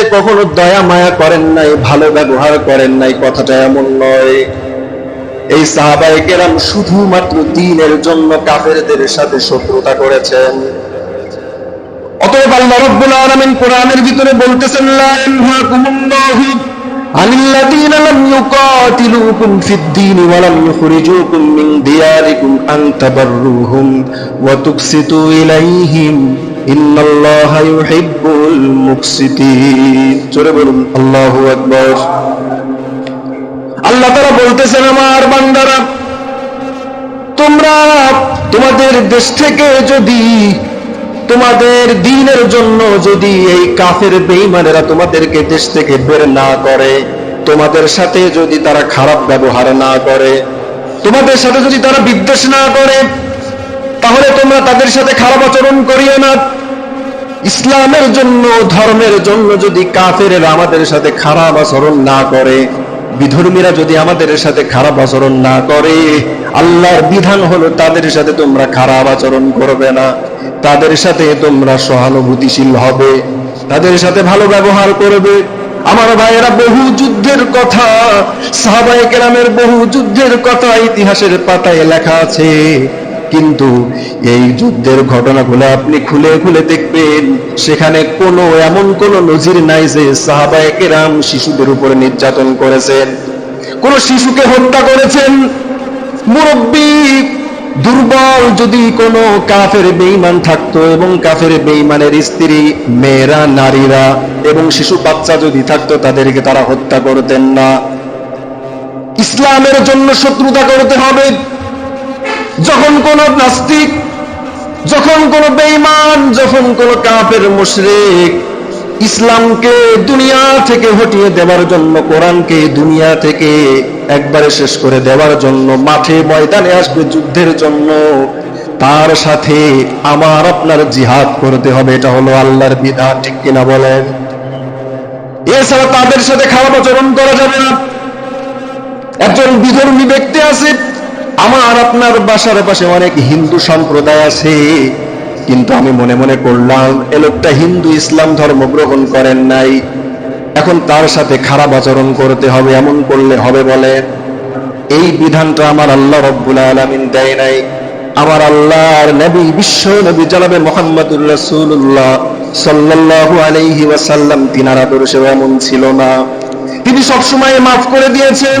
সাথে কখনো দয়া, মায়া করেন নাই, ভালো ব্যবহার করেন নাই, কথাটা এমন নয়। এই সাহাবায়ে কেরাম শুধুমাত্র দিনের জন্য কাফেরদের সাথে শত্রুতা করেছেন। অতএব আল্লাহ রাব্বুল আলামিন কোরআনের ভিতরে বলতেছেন, লা ইয়ানহাকুমুল্লাহু আনিল্লাযীনা লাম ইউকাতিলুকুম ফিদ-দীন ওয়া লাম ইখরিজুকুম মিন দিয়ারিকুম আন তাবাররুহুম ওয়া তুকসিতু ইলাইহিম। আল্লাহু তাআলা বলতেছেন, আমার বান্দারা, তোমরা তোমাদের দেশ থেকে যদি তোমাদের দিনের জন্য যদি এই কাফের বেঈমানেরা তোমাদেরকে দেশ থেকে বের না করে, তোমাদের সাথে যদি তারা খারাপ ব্যবহার না করে, তোমাদের সাথে যদি তারা বিদ্বেষ না করে, তাহলে তোমরা তাদের সাথে খারাপ আচরণ করিও না। ইসলামের জন্য, ধর্মের জন্য যদি কাফেরেরা আমাদের সাথে খারাপ আচরণ না করে, বিধর্মীরা যদি আমাদের সাথে খারাপ আচরণ না করে, আল্লাহর বিধান হলো তাদের সাথে তোমরা খারাপ আচরণ করবে না। তাদের সাথে তোমরা সহানুভূতিশীল হবে, তাদের সাথে ভালো ব্যবহার করবে। আমার ভাইয়েরা, বহু যুদ্ধের কথা, সাহাবায়ে কেরামের বহু যুদ্ধের কথা ইতিহাসের পাতায় লেখা আছে। কিন্তু এই যুদ্ধের ঘটনাগুলো আপনি খুলে খুলে দেখবেন। সেখানে কোনো এমন কোনো নজির নাই যে সাহাবায়ে কেরাম শিশুদের উপরে নির্যাতন করেছেন। কোন শিশুকে হত্যা করেছেন। মুরব্বী দুর্বল যদি কোনো কাফের বেঈমান থাকতো এবং কাফের বেঈমানের স্ত্রী, মেয়েরা, নারীরা এবং শিশু বাচ্চা যদি থাকতো, তাদেরকে তারা হত্যা করতেন না। ইসলামের জন্য শত্রুতা করতে হবে। যখন কোন নাস্তিক, যখন কোন বেঈমান, যখন কোন কাফের মুশরিক ইসলামকে দুনিয়া থেকে হটিয়ে দেওয়ার জন্য, কোরআনকে দুনিয়া থেকে একবারে শেষ করে দেওয়ার জন্য, মাঠে ময়দানে আসবে যুদ্ধের জন্য, তার সাথে আমার আপনার জিহাদ করতে হবে। এটা হলো আল্লাহর বিধান, ঠিক কিনা বলেন? এছাড়া তাদের সাথে খারাপ আচরণ করা যাবে না। একজন বিধর্মী ব্যক্তি আছে আমার আপনার বাসার পাশে অনেক হিন্দু সম্প্রদায় আছে। কিন্তু আমি মনে মনে করলাম, এ লোকটা হিন্দু, ইসলাম ধর্ম গ্রহণ করেন নাই। এখন তার সাথে খারাপ আচরণ করতে হবে, এমন করলে হবে বলে। এই বিধানটা আমার আল্লাহ রব্বুল আলামিন দেয় নাই। আমার আল্লাহর নবী, বিশ্ব নবী জানাবে মোহাম্মদুর রাসূলুল্লাহ সাল্লাল্লাহু আলাইহি ওয়াসাল্লাম, তিনার আদর্শ এমন ছিল না। তিনি সবসময় মাফ করে দিয়েছেন।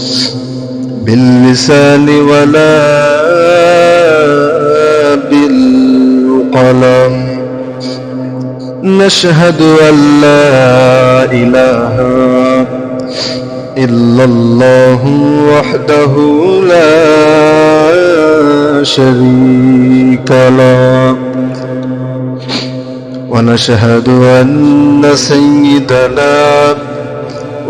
باللسان ولا بالقلم. نشهد أن لا إله إلا الله وحده لا شريك له. ونشهد أن سيدنا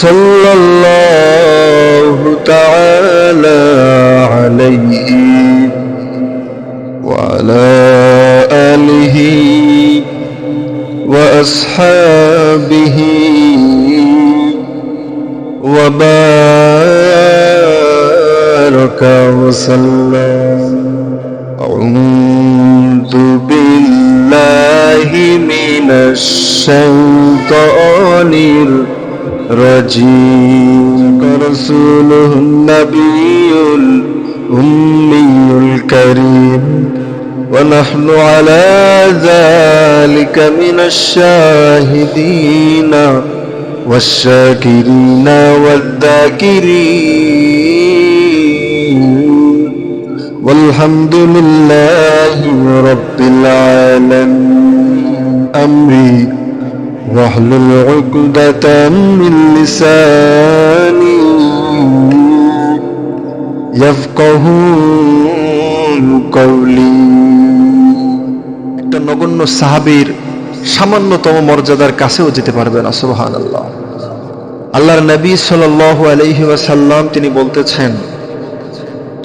صلى الله تعالى عليه وعلى آله وأصحابه وبارك وسلم. الرجيم. رسوله النبي الأمي الكريم. ونحن على ذلك من الشاهدين والشاكرين والذاكرين. والحمد لله رب العالمين. أمري. واحلل عقدة من لساني يفقه قولي একটা নগণ্য সাহাবীর সামান্যতম মর্যাদার কাছেও যেতে পারবে না সুবহান আল্লাহ আল্লাহর নবী সাল আলহি ওয়াসাল্লাম তিনি বলতেছেন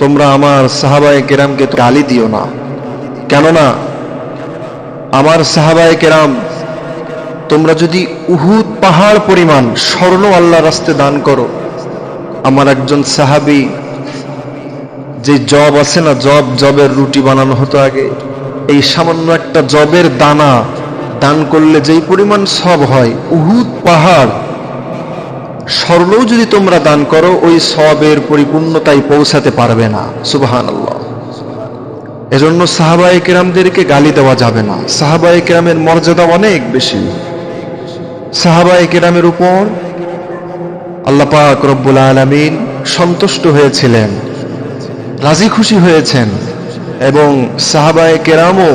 তোমরা আমার সাহাবায়ে কেরামকে গালি দিও না কেননা আমার সাহাবায়ে কেরাম তোমরা যদি উহুদ পাহাড় পরিমাণ স্বর্ণ আল্লাহ রাস্তে দান করো, আমার একজন সাহাবী যে জব আছে না, জব, জবের রুটি বানানো হতো আগে, এই সামান্য একটা জবের দানা দান করলে যেই পরিমাণ সব হয়, উহুদ পাহাড় স্বর্ণও যদি তোমরা দান করো, ওই সবের পরিপূর্ণতায় পৌঁছাতে পারবে না। সুবহান আল্লাহ এজন্য সাহাবায়ে কেরামদেরকে গালি দেওয়া যাবে না। সাহাবায়ে কেরামের মর্যাদা অনেক বেশি। সাহাবায়ে কেরামের উপর আল্লাহ পাক রব্বুল আলামিন সন্তুষ্ট হয়েছিলেন, রাজি খুশি হয়েছেন এবং সাহাবায়ে কেরামও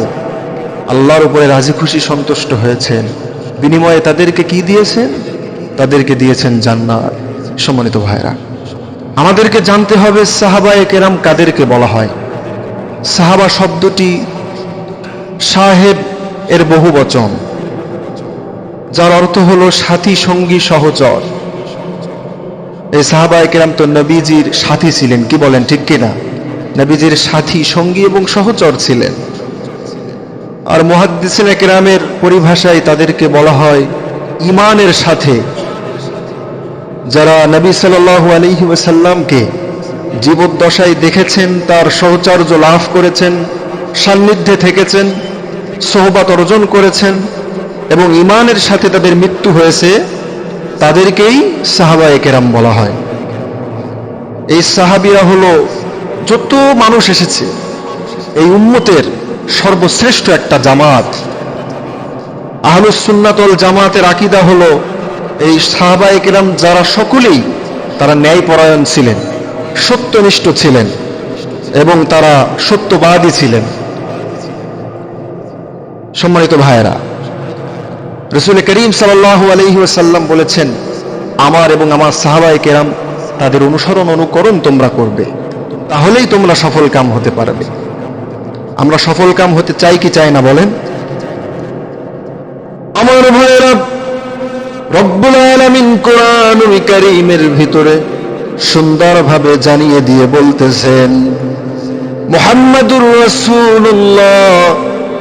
আল্লাহর উপরে রাজি খুশি সন্তুষ্ট হয়েছেন। বিনিময়ে তাদেরকে কি দিয়েছেন? তাদেরকে দিয়েছেন জান্নাত। সম্মানিত ভাইরা, আমাদেরকে জানতে হবে সাহাবায়ে কেরাম কাদেরকে বলা হয়। সাহাবা শব্দটি সাহেব এর বহু বচন যার অর্থ হলো সাথী সঙ্গী সহচর। এই সাহাবা কেরাম তো নবীজির সাথী ছিলেন, কি বলেন, ঠিক কিনা? নবীজির সাথী, সঙ্গী এবং সহচর ছিলেন। আর মুহাদ্দিসিন কেরামের পরিভাষায় তাদেরকে বলা হয় ইমানের সাথে। যারা নবী আলাইহি ওয়াসাল্লামকে জীবদ্দশায় দেখেছেন, তার সহচর্য লাভ করেছেন, সান্নিধ্যে থেকেছেন, সোহবাত অর্জন করেছেন এবং ইমানের সাথে তাদের মৃত্যু হয়েছে, তাদেরকেই সাহাবায়ে কেরাম বলা হয়। এই সাহাবিরা হলো যত মানুষ এসেছে, এই উম্মতের সর্বশ্রেষ্ঠ একটা জামাত। আহলুস সুন্নাতল জামাতের আকিদা হলো এই সাহাবায়ে কেরাম যারা সকলেই তারা ন্যায়পরায়ণ ছিলেন, সত্যনিষ্ঠ ছিলেন এবং তারা সত্যবাদী ছিলেন। সম্মানিত ভাইয়েরা রসুল করিম সাল্লাহ আলহি ওয়াসাল্লাম বলেছেন, আমার এবং আমার সাহাবাই কেরাম তাদের অনুসরণ অনুকরণ তোমরা করবে, তাহলেই তোমরা সফল কাম হতে পারবে। আমরা সফল কাম হতে চাই কি চাই না বলেন? আমার ভাইয়েরা, রব্বুল আলামিন কোরআনুল কারীমের ভিতরে সুন্দরভাবে জানিয়ে দিয়ে বলতেছেন, মুহাম্মাদুর রাসূলুল্লাহ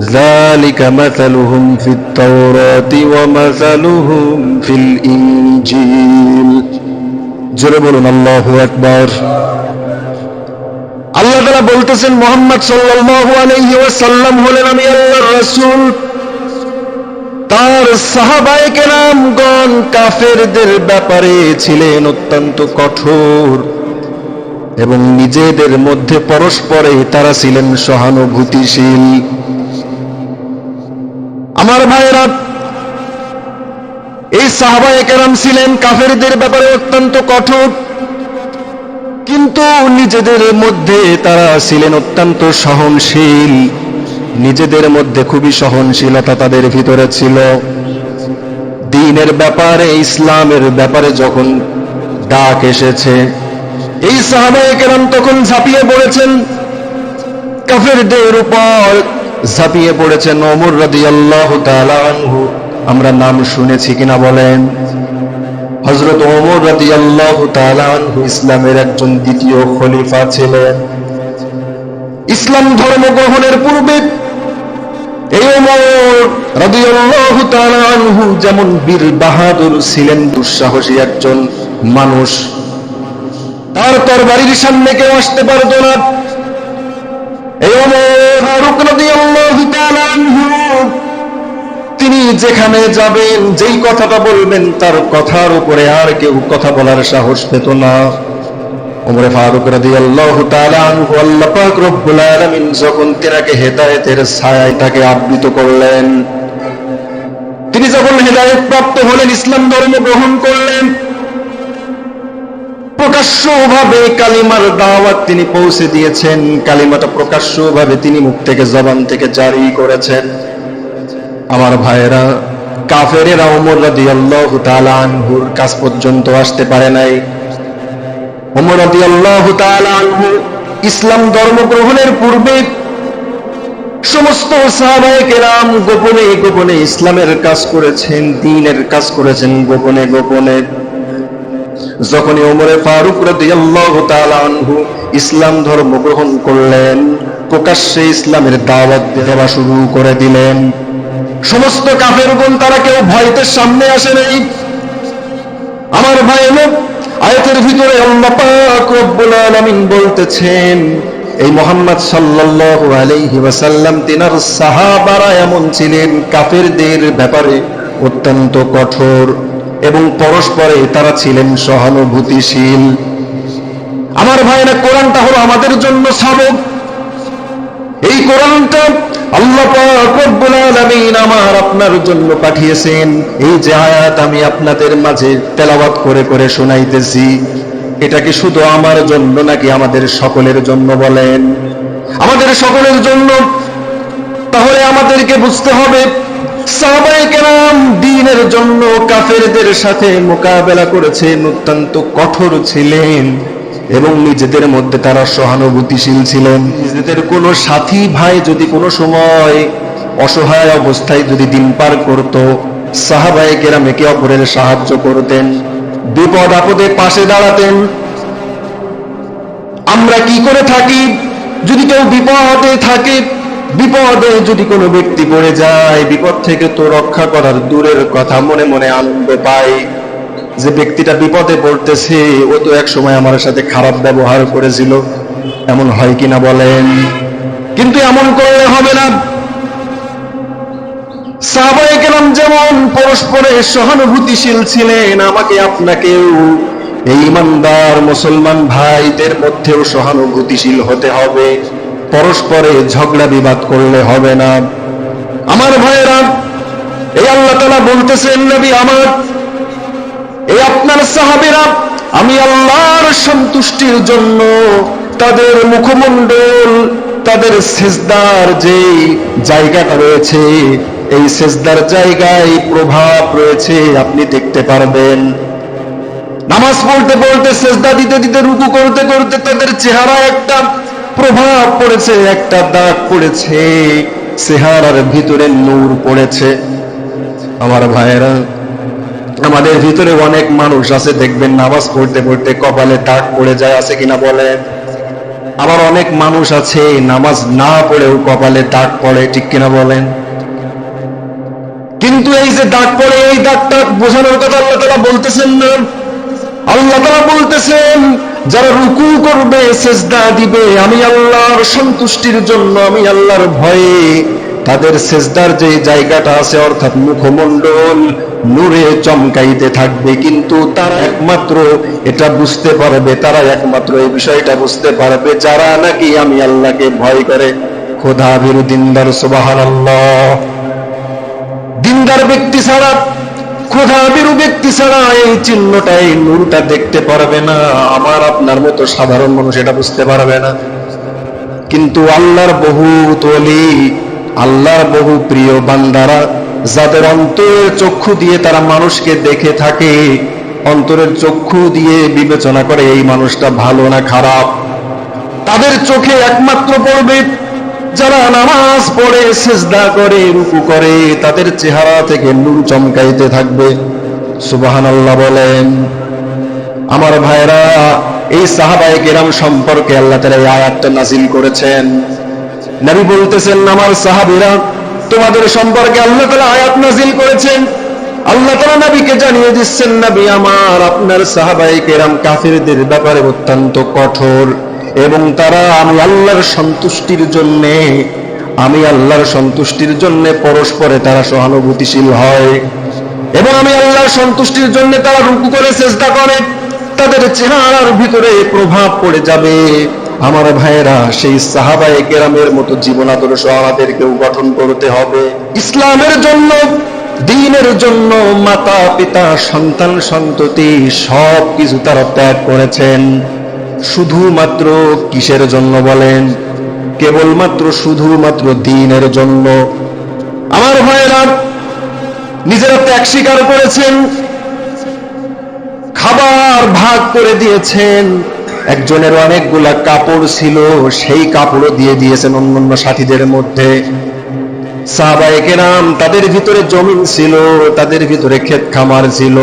ذلك مثلهم في التوراة ومثلهم في الإنجيل جربون الله أكبر আল্লাহ তাআলা বলতেছেন মোহাম্মদ সাল্লাল্লাহু আলাইহি ওয়াসাল্লাম হলেন আমি আল্লাহর রাসূল তার সাহাবায়ে কেরামগণ কাফেরদের ব্যাপারে ছিলেন অত্যন্ত কঠোর এবং নিজেদের মধ্যে পরস্পরে তারা ছিলেন সহানুভূতিশীল আমার ভাইয়েরা, এই সাহাবায়ে কেরাম ছিলেন কাফেরদের ব্যাপারে অত্যন্ত কঠোর, কিন্তু নিজেদের মধ্যে তারা ছিলেন অত্যন্ত সহনশীল। নিজেদের মধ্যে খুবই সহনশীলতা তাদের ভিতরে ছিল। দিনের ব্যাপারে, ইসলামের ব্যাপারে যখন ডাক এসেছে, এই সাহাবায়ে কেরাম তখন ঝাঁপিয়ে পড়েছেন। কাফেরদের উপর ঝাঁপিয়ে পড়েছেন ওমর রাদিয়াল্লাহু তাআলা আনহু। আমরা নাম শুনেছি কিনা বলেন? হযরত ওমর রাদিয়াল্লাহু তাআলা আনহু ইসলামের একজন দ্বিতীয় খলিফা ছিলেন। ইসলাম ধর্ম গ্রহণের পূর্বে এই ওমর রাদিয়াল্লাহু তাআলা আনহু যেমন বীর বাহাদুর ছিলেন দুঃসাহসী একজন মানুষ, তার তরবারির সামনে কেউ আসতে পারতো না। এই ওমর ফারুক তিনি যেখানে যাবেন, যেই কথাটা বলবেন, তার কথার উপরে আর কেউ কথা বলার সাহস পেত না। ওমরে ফারুক আল্লাহ রব্বুল যখন তিনাকে তাকে আবৃত করলেন, তিনি যখন হেদায়েত প্রাপ্ত হলেন, ইসলাম ধর্ম গ্রহণ করলেন প্রকাশ্যভাবে কালিমার দাওয়াত তিনি পৌঁছে দিয়েছেন। কালিমাটা প্রকাশ্যভাবে তিনি মুখ থেকে, জবান থেকে জারি করেছেন। আমার ভাইয়েরা, কাফেরেরা ওমর রাদিয়াল্লাহু তাআলা আনহুর কাছ পর্যন্ত আসতে পারে নাই। ওমর রাদিয়াল্লাহু তাআলা আনহু ইসলাম ধর্ম গ্রহণের পূর্বে সমস্ত সাহাবায়ে কেরাম গোপনে গোপনে ইসলামের কাজ করেছেন দ্বীনের কাজ করেছেন গোপনে গোপনে। যখনই ওমরে ফারুক রাদিয়াল্লাহু তাআলা আনহু ইসলাম ধর্ম গ্রহণ করলেন, প্রকাশ্যে ইসলামের দাওয়াত দেওয়া শুরু করে দিলেন। সমস্ত কাফেরগণ তারা কেউ ভয়তে সামনে আসে নাই। আমার ভাই লোক আয়াতের ভিতরে আলামিন বলতেছেন, এই মোহাম্মদ সাল্লাল্লাহু আলাইহি ওয়াসাল্লাম, তিনার সাহাবারা এমন ছিলেন কাফেরদের ব্যাপারে অত্যন্ত কঠোর। এবং পরস্পরে তারা ছিলেন সহানুভূতিশীল। আমার ভাইরা কোরআনটা হলো আমাদের জন্য সাবক। এই কোরআনটা যে আমি আপনাদের মাঝে তেলাওয়াত করে করে শুধু আমার জন্য নাকি আমাদের সকলের জন্য বলেন? আমাদের সকলের জন্য? তাহলে আমাদেরকে বুঝতে হবে দ্বীনের জন্য কাফেরদের সাথে মোকাবেলা করেছেন অত্যন্ত কঠোর ছিলেন এবং নিজেদের মধ্যে তারা সহানুভূতিশীল ছিলেন। নিজেদের কোনো সাথী ভাই যদি কোনো সময় অসহায় অবস্থায় যদি দিন পার করত, সাহাবায়ে কেরাম একে অপরের সাহায্য করতেন, বিপদ আপদে পাশে দাঁড়াতেন। আমরা কি করে থাকি? যদি কেউ বিপদে থাকে বিপদে যদি কোনো ব্যক্তি পড়ে যায়, বিপদ থেকে তো রক্ষা করার দূরের কথা মনে মনে আনন্দ পায়। যে ব্যক্তিটা বিপদে পড়তেছে, ও তো এক সময় আমার সাথে খারাপ ব্যবহার করেছিল। এমন হয় কিনা বলেন? কিন্তু এমন করলে হবে না। সাহাবায়ে কেরাম যেমন পরস্পরের সহানুভূতিশীল ছিলেন, আমাকে আপনাকেও এই ইমানদার মুসলমান ভাইদের মধ্যেও সহানুভূতিশীল হতে হবে। পরস্পরে ঝগড়া বিবাদ করলে হবে না। আমার ভাইয়েরা, এই আল্লাহ তালা বলতেছেন, নবী আমার, এই আপনার সাহাবেরা, আমি আল্লাহর সন্তুষ্টির জন্য তাদের মুখমণ্ডল, তাদের সেজদার যে জায়গাটা রয়েছে, এই সেজদার জায়গায় প্রভাব রয়েছে, আপনি দেখতে পারবেন। নামাজ পড়তে পড়তে সেজদা দিতে দিতে রুকু করতে করতে তাদের চেহারা একটা প্রভাব পড়েছে, একটা দাগ পড়েছে, চেহারার ভিতরে নূর পড়েছে। আমার ভাইয়েরা, আমাদের ভিতরে অনেক মানুষ আছে, দেখবেন নামাজ পড়তে পড়তে কপালে দাগ পড়ে যায়, আছে কিনা বলেন? আবার অনেক মানুষ আছে, নামাজ না পড়েও কপালে দাগ পড়ে, ঠিক কিনা বলেন? কিন্তু এই যে দাগ পড়ে, এই দাগটা বোঝানোর কথা আল্লাহ তালা বলতেছেন না। আল্লাহ তালা বলতেছেন যারা রুকু করবে, সেজদা দিবে, আমি আল্লাহর সন্তুষ্টির জন্য, আমি আল্লাহর ভয়ে তাদের সেজদার যে জায়গাটা আছে, অর্থাৎ মুখমণ্ডল নূরে চমকাইতে থাকবে। কিন্তু তারা একমাত্র এটা বুঝতে পারবে, তারা একমাত্র এই বিষয়টা বুঝতে পারবে, যারা নাকি আমি আল্লাহকে ভয় করে। খোদা বিরুদিনদার সুবাহান দিনদার ব্যক্তি ছাড়া ক্ষুধা বিরু ব্যক্তি ছাড়া এই চিহ্নটা এই নূরটা দেখতে পারবে না। আমার আপনার মতো সাধারণ মানুষ এটা বুঝতে পারবে না। কিন্তু আল্লাহর বহু তলি আল্লাহর বহু প্রিয় বান্দারা, যাদের অন্তরের চক্ষু দিয়ে তারা মানুষকে দেখে থাকে, অন্তরের চক্ষু দিয়ে বিবেচনা করে এই মানুষটা ভালো না খারাপ? তাদের চোখে একমাত্র পড়বে যারা নামাজ পড়ে, সেজদা করে, রুকু করে, তাদের চেহারা থেকে নূর চমকাইতে থাকবে। সুবাহান আল্লাহ বলেন, আমার ভাইরা এই সাহাবায়ে কেরাম সম্পর্কে আল্লাহ তাআলা এই আয়াতটা নাজিল করেছেন। নবী বলতেছেন, আমার সাহাবীরা, তোমাদের সম্পর্কে আল্লাহ তালা আয়াত নাজিল করেছেন। আল্লাহ তালা নবীকে জানিয়ে দিচ্ছেন, নবী আমার, আপনার সাহাবাই কেরাম কাফিরদের ব্যাপারে অত্যন্ত কঠোর। এবং তারা, আমি আল্লাহর সন্তুষ্টির জন্যে, আমি আল্লাহর সন্তুষ্টির জন্য পরস্পরে তারা সহানুভূতিশীল হয়। এবং আমি আল্লাহর সন্তুষ্টির জন্য তারা রুকু করে, চেষ্টা করে, তাদের চেহারার ভিতরে প্রভাব পড়ে যাবে। আমার ভাইয়েরা, সেই সাহাবায়ে কেরামের মতো জীবন আদর্শ আমাদেরকেও গঠন করতে হবে। ইসলামের জন্য, দিনের জন্য মাতা পিতা সন্তান সন্ততি সব কিছু তারা ত্যাগ করেছেন। শুধুমাত্র কিসের জন্য বলেন? কেবলমাত্র শুধুমাত্র দিনের জন্য। আমার ভাইয়েরা, নিজেরা ত্যাগ স্বীকার করেছেন, খাবার ভাগ করে দিয়েছেন। একজনের অনেকগুলা কাপড় ছিল, সেই কাপড়ও দিয়ে দিয়েছেন অন্যান্য সাথীদের মধ্যে। সাহাবায়ে কেরাম তাদের ভিতরে জমিন ছিল, তাদের ভিতরে ক্ষেত খামার ছিল।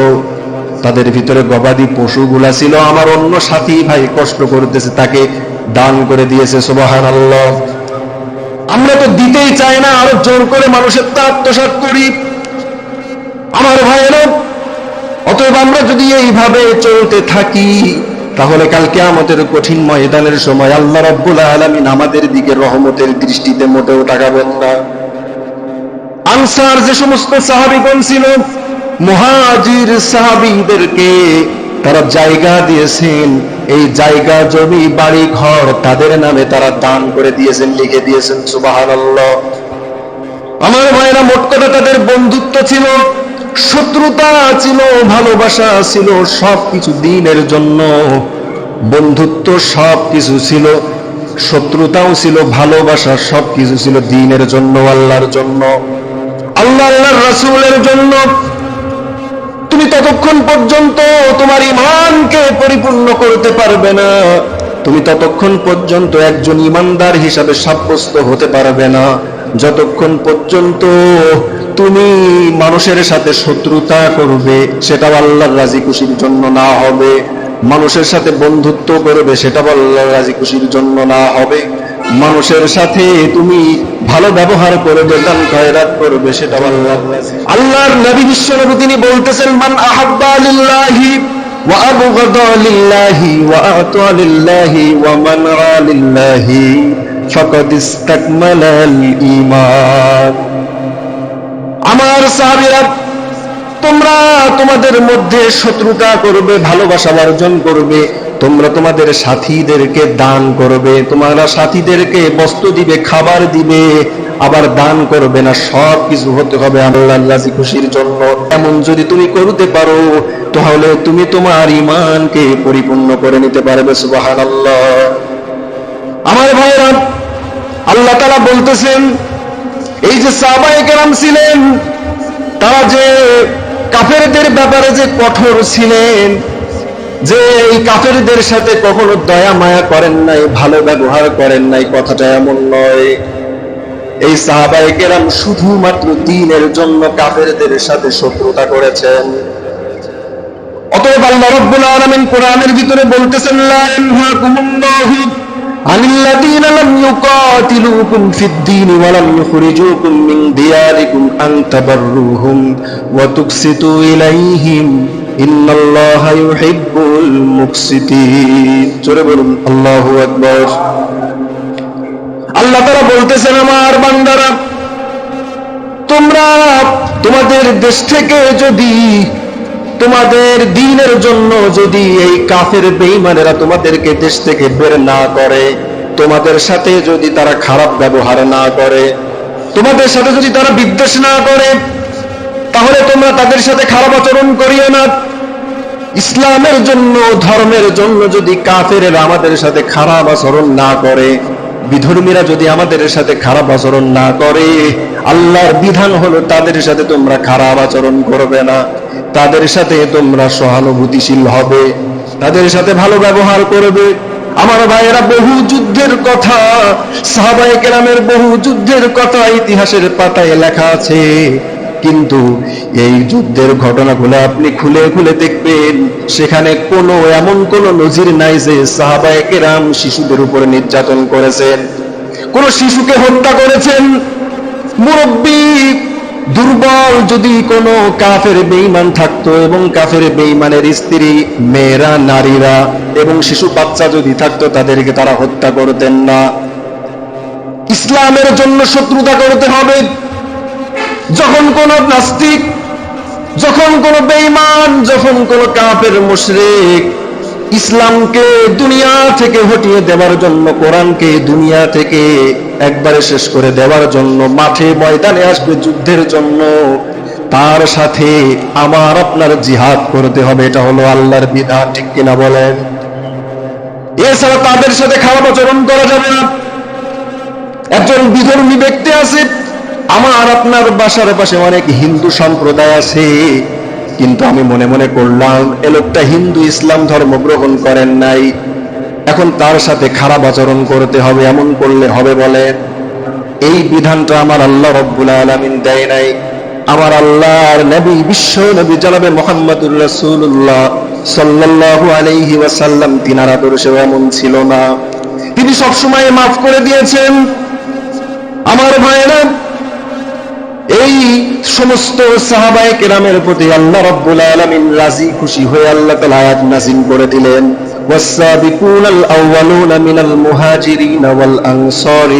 তাদের ভিতরে গবাদি পশুগুলা ছিল। আমার অন্য সাথী ভাই কষ্ট করতেছে, তাকে দান করে দিয়েছে সুবাহান আল্লাহ আমরা তো দিতেই চাই না, আরও জোর করে মানুষের তা আত্মসাত করি। আমার ভাইয়েরা অতএব আমরা যদি এইভাবে চলতে থাকি, তাহলে কালকে আমাদের কঠিন ময়দানের সময় আল্লাহ রব্বুল আলমিন আমাদের দিকে রহমতের দৃষ্টিতে মোটেও তাকাবেন না। আনসার যে সমস্ত সাহাবিগণ ছিল মুহাজির সাহাবিদেরকে তারা জায়গা দিয়েছেন। এই জায়গা, জমি, বাড়ি, ঘর তাদের নামে তারা দান করে দিয়েছেন, লিখে দিয়েছেন, সুবহানাল্লাহ। আমার ভাইরা, মোট কথা তাদের বন্ধুত্ব ছিল, শত্রুতা ছিল, ভালোবাসা ছিল সব কিছু দিনের জন্য। বন্ধুত্ব সব কিছু ছিল, শত্রুতাও ছিল, ভালোবাসা সব কিছু ছিল দিনের জন্য, আল্লাহর জন্য। আল্লাহ, আল্লাহর রাসূলের জন্য তুমি ততক্ষণ পর্যন্ত তোমার ইমানকে পরিপূর্ণ করতে পারবে না। তুমি ততক্ষণ পর্যন্ত একজন ইমানদার হিসাবে সাব্যস্ত হতে পারবে না। যতক্ষণ পর্যন্ত তুমি মানুষের সাথে শত্রুতা করবে, সেটাও আল্লাহর রাজি খুশির জন্য না হবে। মানুষের সাথে বন্ধুত্ব করবে, সেটাও আল্লাহর রাজি খুশির জন্য না হবে। মানুষের সাথে তুমি ভালো ব্যবহার করবে দান খয়রাত করবে, সেটা আল্লাহর রাজি। আল্লাহর নবী বিশ্বনবী তিনি বলতেছেন, মান আহাব্বা লিল্লাহি ওয়া আবগাদা লিল্লাহি ওয়া আতা লিল্লাহি ওয়া মান মানআ লিল্লাহি, ফাকাদ ইসতাকমালাল ঈমান আমার সাহাবীরা, তোমরা তোমাদের মধ্যে শত্রুতা করবে, ভালোবাসা অর্জন করবে তোমরা তোমাদের সাথীদেরকে দান করবে, তোমরা সাথীদেরকে বস্ত্র দিবে, খাবার দিবে, আবার দান করবে না সব কিছু হতে হবে আল্লাহ খুশির জন্য। এমন যদি তুমি করতে পারো, তাহলে তুমি তোমার ইমানকে পরিপূর্ণ করে নিতে পারবে, সুবহানাল্লাহ। আমার ভাইরা আল্লাহ তাআলা বলতেছেন, এই যে সাহাবায়ে কেরাম ছিলেন, তারা যে কাফেরদের ব্যাপারে যে কঠোর ছিলেন যে এই কাফেরদের সাথে কখনো দয়া মায়া করেন নাই, ভালো ব্যবহার করেন নাই, কথাটা এমন নয়। এই সাহাবায়ে কেরাম শুধুমাত্র দিনের জন্য কাফেরদের সাথে শত্রুতা করেছেন। অতএব আল্লাহ রাব্বুল আলামিন কোরআনের ভিতরে বলতেছেন, লা ইয়ানহাকুমুল্লাহু আনিল্লাযীনা লাম ইউকাতিলুকুম ওয়া লাম ইখরিজুকুম মিন দিয়ারিকুম আন তাবাররুহুম ওয়া তুকসিতু ইলাইহিম। তোমাদের তোমাদের দিনের জন্য যদি এই কাফের বেঈমানেরা তোমাদেরকে দেশ থেকে বের না করে, তোমাদের সাথে যদি তারা খারাপ ব্যবহার না করে, তোমাদের সাথে যদি তারা বিদ্বেষ না করে, তাহলে তোমরা তাদের সাথে খারাপ আচরণ করিও না। ইসলামের জন্য, ধর্মের জন্য যদি কাফেরেরা আমাদের সাথে খারাপ আচরণ না করে, বিধর্মীরা যদি আমাদের সাথে খারাপ আচরণ না করে, আল্লাহর বিধান হলো তাদের সাথে তোমরা খারাপ আচরণ করবে না। তাদের সাথে তোমরা সহানুভূতিশীল হবে, তাদের সাথে ভালো ব্যবহার করবে। আমার ভাইয়েরা, বহু যুদ্ধের কথা, সাহাবায়ে কেরামের বহু যুদ্ধের কথা ইতিহাসের পাতায় লেখা আছে। কিন্তু এই যুদ্ধের ঘটনাগুলো আপনি খুলে খুলে দেখবেন। সেখানে কোনো, এমন কোনো নজির নাই যে সাহাবায়ে কেরাম শিশুদের উপরে নির্যাতন করেছেন। কোন শিশুকে হত্যা করেছেন। মুরব্বী দুর্বল যদি কোনো কাফের বেঈমান থাকতো এবং কাফের বেঈমানের স্ত্রী, মেয়েরা, নারীরা এবং শিশু বাচ্চা যদি থাকতো, তাদেরকে তারা হত্যা করতেন না। ইসলামের জন্য শত্রুতা করতে হবে। যখন কোন নাস্তিক, যখন কোন বেঈমান, যখন কোন কাফের মুশরিক ইসলামকে দুনিয়া থেকে হটিয়ে দেওয়ার জন্য, কোরআনকে দুনিয়া থেকে একবারে শেষ করে দেওয়ার জন্য, মাঠে ময়দানে আসবে যুদ্ধের জন্য, তার সাথে আমার আপনার জিহাদ করতে হবে। এটা হলো আল্লাহর বিধান, ঠিক কিনা বলেন? এছাড়া তাদের সাথে খারাপ আচরণ করা যাবে না। একজন বিধর্মী ব্যক্তি আছে আমার আপনার বাসার পাশে অনেক হিন্দু সম্প্রদায় আছে। কিন্তু আমি মনে মনে করলাম, এ লোকটা হিন্দু, ইসলাম ধর্ম গ্রহণ করেন নাই। এখন তার সাথে খারাপ আচরণ করতে হবে, এমন করলে হবে বলে। এই বিধানটা আমার আল্লাহ রব্বুল আলামিন দেয় নাই। আমার আল্লাহর নবী, বিশ্ব নবী জনাবে মোহাম্মদুর রাসূলুল্লাহ সাল্লাল্লাহু আলাইহি ওয়াসাল্লাম, তিনার আদর্শ এমন ছিল না। তিনি সবসময় মাফ করে দিয়েছেন। আমার ভাইয়েরা এই সমস্ত সাহাবায়ে কেরামের প্রতি আল্লাহ রব্বুল আলামিন রাজি খুশি হয়ে আল্লাহ তাআলা আয়াত নাযিল করে দিলেন والسابقون الأولون من المهاجرين والأنصار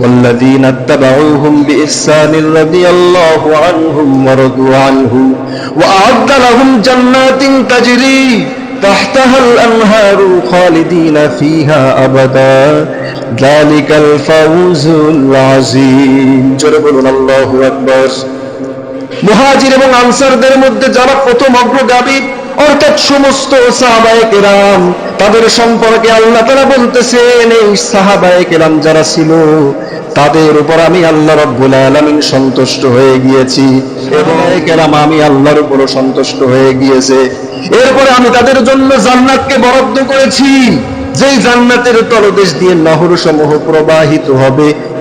والذين اتبعوهم بإحسان رضي الله عنهم ورضوا عنه وأعد لهم جنات تجري تحتها الأنهار خالدين فيها أبدا ذلك الفوز العظيم জোরে বলুন আল্লাহু আকবার মুহাজির এবং আনসারদের মধ্যে যারা প্রথম অগ্রগামী অর্থাৎ সমস্ত সাহাবায়ে কেরাম তাদের সম্পর্কে আল্লাহ তারা বলতেছেন, এই সাহাবায়ে কেরাম যারা ছিল, তাদের উপর আমি আল্লাহ রব্বুল আলামিন সন্তুষ্ট হয়ে গিয়েছি কেরাম আমি আল্লাহর উপর সন্তুষ্ট হয়ে গিয়েছে। এরপরে আমি তাদের জন্য জান্নাতকে বরাদ্দ করেছি। যেই জান্নাতের তলদেশ দিয়ে নহর সমূহ প্রবাহিত হবে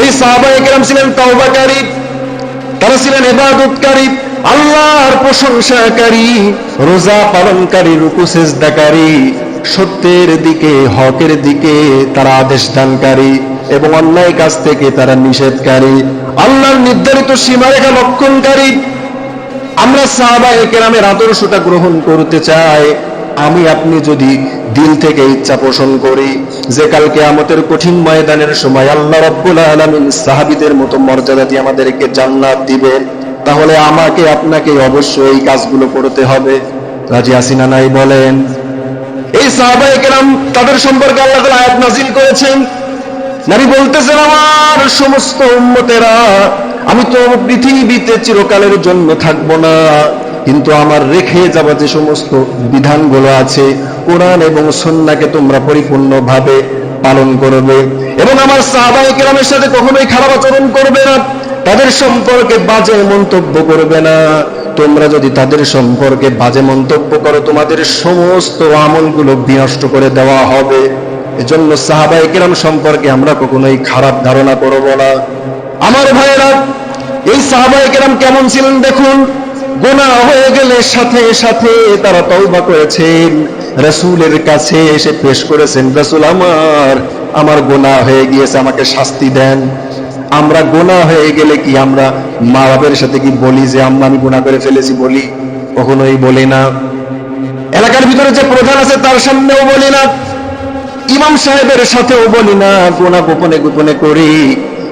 এই সাহাবায়ে কেরাম ছিলেন তওবাকারী, তারা ছিলেন ইবাদতকারী, আল্লাহর প্রশংসাকারী, রোজা পালনকারী, রুকু সেজদাকারী, সত্যের দিকে, হকের দিকে তারা আদেশ দানকারী এবং অন্যায় কাজ থেকে তারা নিষেধকারী। আল্লাহর নির্ধারিত সীমারেখা লক্ষণকারী। আমরা সাহাবায়ে কেরামের আদর্শটা গ্রহণ করতে চাই। আমি আপনি যদি দিল থেকে ইচ্ছা পোষণ করি, যে কালকে আমাদের কঠিন ময়দানের সময় আল্লাহ রব্বুল আলামিন সাহাবীদের মতো মর্যাদা দিয়ে আমাদেরকে জান্নাত দিবেন তাহলে আমাকে আপনাকে অবশ্যই এই কাজগুলো করতে হবে। রাজি আসিনা নাই বলেন? এই সাহাবায়ে কেরাম তাদের সম্পর্কে আল্লাহ আয়াত নাযিল করেছেন। নবী বলতেছেন, আমার সমস্ত উম্মতেরা, আমি তো পৃথিবীতে চিরকালের জন্য থাকব না। কিন্তু আমার রেখে যাওয়া যে সমস্ত বিধানগুলো আছে, কোরআন এবং সন্নাকে তোমরা পরিপূর্ণভাবে পালন করবে। এবং আমার সাহাবায়ে কেরামের সাথে কখনোই খারাপ আচরণ করবে না। তাদের সম্পর্কে বাজে মন্তব্য করবে না। তোমরা যদি তাদের সম্পর্কে বাজে মন্তব্য করো, তোমাদের সমস্ত আমলগুলো বিনষ্ট করে দেওয়া হবে। এজন্য সাহাবায়ে কেরাম সম্পর্কে আমরা কখনোই খারাপ ধারণা করব না। আমার ভাইয়েরা, এই সাহাবায়ে কেরাম কেমন ছিলেন দেখুন। গোনাহ হয়ে গেলে সাথে সাথে তারা তওবা করেছেন। রাসূলের কাছে এসে পেশ করেছেন, রাসূল আমার আমার গোনা হয়ে গিয়েছে, আমাকে শাস্তি দেন। আমরা গোনা হয়ে গেলে কি আমরা মা বাবার সাথে কি বলি যে, আম্মা, আমি গোনা করে ফেলেছি বলি? কখনোই বলি না। এলাকার ভিতরে যে প্রধান আছে তার সামনেও বলি না। ইমাম সাহেবের সাথেও বলি না, গোনা গোপনে গোপনে করি।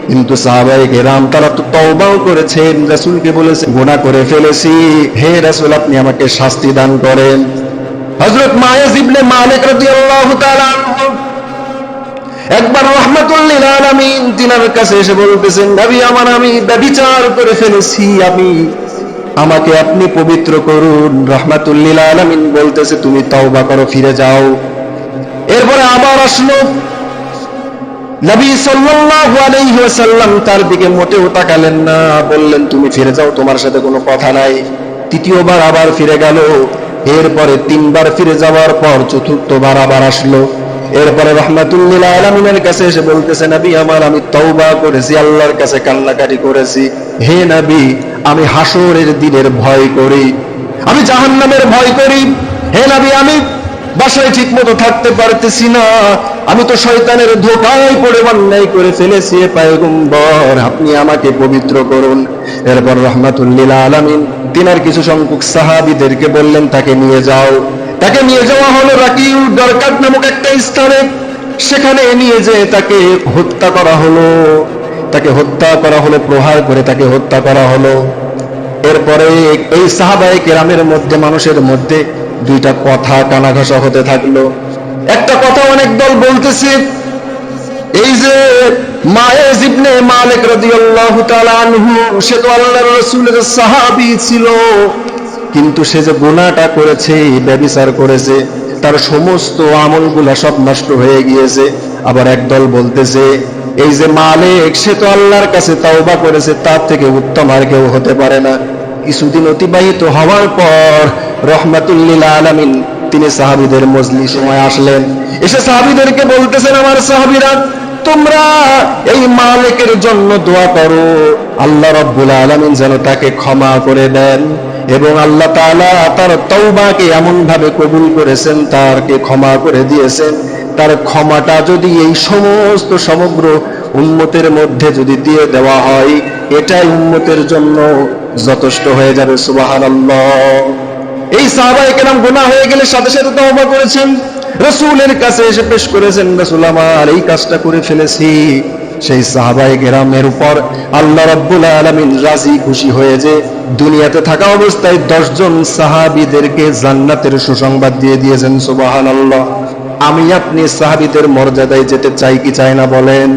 কিন্তু সাহাবাই কেরাম তারা তো তওবাও করেছেন রাসূলকে বলেছে গোনা করে ফেলেছি। হে রাসূল, আপনি আমাকে শাস্তি দান করেন। হযরত মায়াজ ইবনে মালিক একবার রহমাতুল্লিল আলামিন তিনার কাছে এসে বলতেছেন আমার আমি ব্যভিচার করে ফেলেছি, আমি, আমাকে আপনি পবিত্র করুন। রহমাতুল্লিল আলামিন বলতেছে, তুমি তওবা করো, ফিরে যাও। এরপরে আবার আসলো নবী সাল্লাল্লাহু আলাইহি ওয়াসাল্লাম তার দিকে মোটেও তাকালেন না, বললেন, তুমি ফিরে যাও, তোমার সাথে কোনো কথা নাই। তৃতীয়বার আবার ফিরে গেল। এরপরে তিনবার ফিরে যাওয়ার পর চতুর্থবার আবার আসলো। এরপরে রহমাতুল্লিল আলমিনের কাছে এসে বলতেছে, নবী, আমার আমি তওবা করেছি, আল্লাহর কাছে কান্নাকাটি করেছি। হে নবী, আমি হাসরের দিনের ভয় করি, আমি জাহান্নামের ভয় করি। হে নবী, আমি বাসায় ঠিক মতো থাকতে পারতেছি না। আমি তো শয়তানের ধোকায় পড়ে অন্যায় করে ফেলেছি পায়গম্বর। আপনি আমাকে পবিত্র করুন। এরপর রহমাতুল্লিল আলামিন তিনার কিছু সংখ্যক সাহাবিদেরকে বললেন, তাকে নিয়ে যাও। তাকে নিয়ে যাওয়া হলো রাকিউল দরকার নামক একটা স্থানে। সেখানে নিয়ে যেয়ে তাকে হত্যা করা হলো। তাকে হত্যা করা হলো, প্রহার করে তাকে হত্যা করা হলো। এরপরে এই সাহাবাই কেরামের মধ্যে, মানুষের মধ্যে দুইটা কথা কানাঘষা হতে থাকল। একটা কথা অনেক দল বলতেছে, এই যে মায়েজ মালিক সে তো আল্লাহর রাসূলের সাহাবী ছিল, কিন্তু সে যে গুনাহটা করেছে ব্যভিচার করেছে, তার সমস্ত আমলগুলা সব নষ্ট হয়ে গিয়েছে। আবার একদল বলতেছে, এই যে মালিক, সে তো আল্লাহর কাছে তাওবা করেছে, তার থেকে উত্তম আর কেউ হতে পারে না। কিছুদিন অতিবাহিত হওয়ার পর রহমাতুল্লিল আলামিন। তিনি সাহাবীদের মজলি সময় আসলেন। এসে সাহাবীদেরকে বলতেছেন, আমার সাহাবীরা, তোমরা এই মালিকের জন্য দোয়া করো। আল্লাহ রব্বুল আলামিন যেন তাকে ক্ষমা করে দেন এবং আল্লাহ তাআলা তার তওবাকে এমন ভাবে কবুল করেছেন, তারকে ক্ষমা করে দিয়েছেন। তার ক্ষমাটা যদি এই সমস্ত সমগ্র উম্মতের মধ্যে যদি দিয়ে দেওয়া হয়, এটাই উম্মতের জন্য যথেষ্ট হয়ে যাবে, সুবহানাল্লাহ। এই সাহাবায়ে কেরাম গুনাহ হয়ে গেলে সাথে সাথে তওবা করেছেন। রাসূলের কাছে এসে পেশ করেছেন, রাসূল আমার, এই কাজটা করে ফেলেছি। সেই সাহাবায়ে কেরামের উপর আল্লাহ রাব্বুল আলামিন রাজি খুশি হয়ে যে দুনিয়াতে থাকা অবস্থায় দশজন সাহাবিদেরকে জান্নাতের সুসংবাদ দিয়ে দিয়েছেন, সুবহানাল্লাহ। আমি আপনি সাহাবীদের মর্যাদায় যেতে চাই কি চাই না বলেন?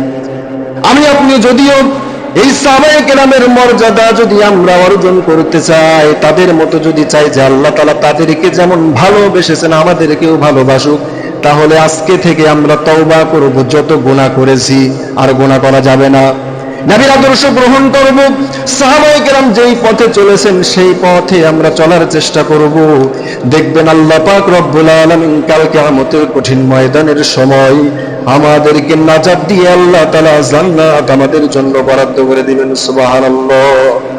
আমি আপনি যদিও এই সাহাবায়ে কেরামের মর্যাদা যদি আমরা অর্জন করতে চাই, তাদের মতো যদি চাই যে আল্লাহ তাআলা তাদেরকে যেমন ভালোবেসেছেন, আমাদেরকেও ভালোবাসুক, তাহলে আজকে থেকে আমরা তওবা করব। যত গুনাহ করেছি, আর গুনাহ করা যাবে না। নবীর আদর্শ গ্রহণ করব। সাহাবায়ে কেরাম যেই পথে চলেছেন, সেই পথে আমরা চলার চেষ্টা করব। দেখবেন আল্লাহ পাক রব্বুল আলামিন কাল কিয়ামতের কঠিন ময়দানের সময় আমাদেরকে নাজাত দিয়ে আল্লাহ তালা জান্নাত আমাদের জন্য বরাদ্দ করে দিবেন সুবহানাল্লাহ।